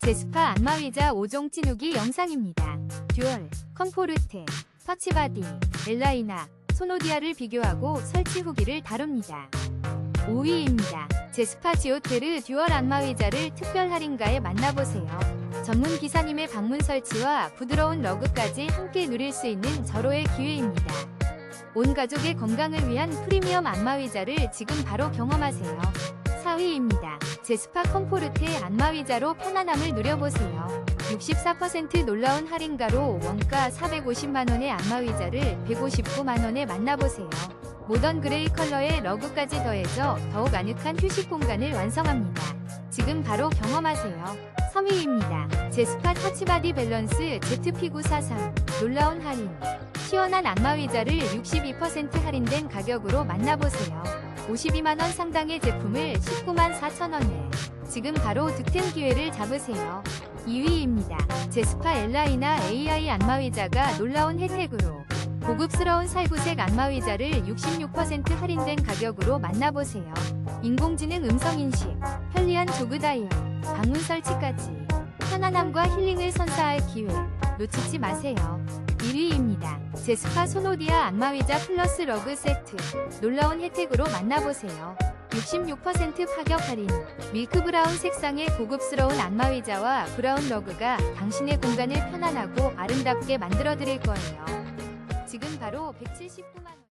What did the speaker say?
제스파 안마의자 5종 찌누기 영상입니다. 듀얼, 컴포르테, 터치바디, 엘라이나, 소노디아를 비교하고 설치 후기를 다룹니다. 5위입니다. 제스파 지오테르 듀얼 안마의자를 특별 할인가에 만나보세요. 전문 기사님의 방문 설치와 부드러운 러그까지 함께 누릴 수 있는 절호의 기회입니다. 온 가족의 건강을 위한 프리미엄 안마의자를 지금 바로 경험하세요. 4위입니다. 제스파 컴포르테 안마의자로 편안함을 누려보세요. 64% 놀라운 할인가로 원가 450만원의 안마의자를 159만원에 만나보세요. 모던 그레이 컬러의 러그까지 더해져 더욱 아늑한 휴식 공간을 완성합니다. 지금 바로 경험하세요. 3위입니다. 제스파 터치바디 밸런스 ZP943 놀라운 할인 시원한 안마의자를 62% 할인된 가격으로 만나보세요. 52만원 상당의 제품을 19만 4천원에 지금 바로 득템 기회를 잡으세요. 2위입니다. 제스파 엘라이나 AI 안마의자가 놀라운 혜택으로 고급스러운 살구색 안마의자를 66% 할인된 가격으로 만나보세요. 인공지능 음성인식, 편리한 조그 다이얼, 방문 설치까지 편안함과 힐링을 선사할 기회 놓치지 마세요. 1위입니다. 제스파 소노디아 안마의자 플러스 러그 세트 놀라운 혜택으로 만나보세요. 66% 파격 할인 밀크 브라운 색상의 고급스러운 안마의자와 브라운 러그가 당신의 공간을 편안하고 아름답게 만들어 드릴 거예요. 지금 바로 179만